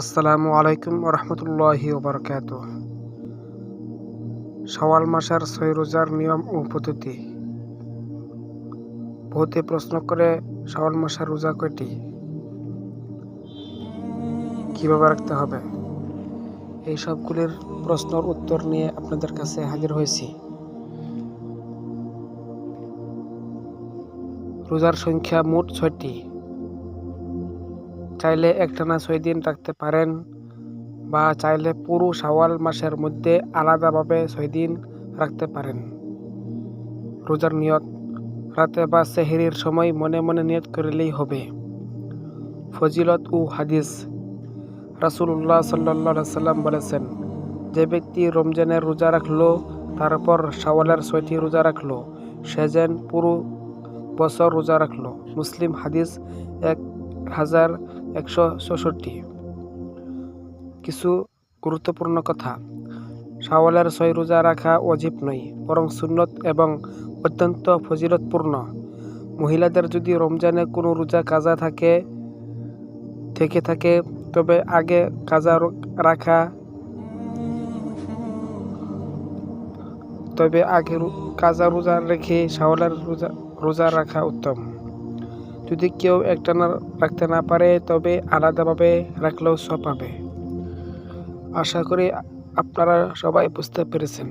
আসসালামু আলাইকুম রহমতুল্লাহি ওবরকাত সওয়াল মাসের ছয় রোজার নিয়ম ও পদ্ধতি। বহুতে প্রশ্ন করে সওয়াল মাসের রোজা কয়টি? কীভাবে রাখতে হবে? এই সবগুলির প্রশ্নের উত্তর নিয়ে আপনাদের কাছে হাজির হয়েছি। রোজার সংখ্যা মোট ছয়টি। চাইলে একটানা ছয় দিন রাখতে পারেন বা চাইলে পুরো শাওয়াল মাসের মধ্যে আলাদাভাবে ছয় দিন রাখতে পারেন। রোজার নিয়ত, রাতে বা সেহেরির সময় মনে মনে নিয়ত করলেই হবে। ফজিলত ও হাদিস রাসুল্লাহ সাল্লাহ সাল্লাম বলেছেন, যে ব্যক্তি রমজানের রোজা রাখল, তারপর শাওয়ালের ছয়টি রোজা রাখল, সে যেন পুরো বছর রোজা রাখল। মুসলিম হাদিস এক হাজার একশো চৌষট্টি। কিছু গুরুত্বপূর্ণ কথা। শাওয়ালের ছয় রোজা রাখা অজীব নয়, বরং সুন্নত এবং অত্যন্ত ফজিলতপূর্ণ। মহিলাদের যদি রমজানে কোনো রোজা কাজা থাকে, থেকে থাকে, তবে আগে কাজা রাখা, তবে আগে কাজা রোজা রেখে শাওয়ালের রোজা রোজা রাখা উত্তম। যদি কেউ একটানা রাখতে না পারে, তবে আলাদাভাবে রাখলেও সব পাবে। আশা করি আপনারা সবাই বুঝতে পেরেছেন।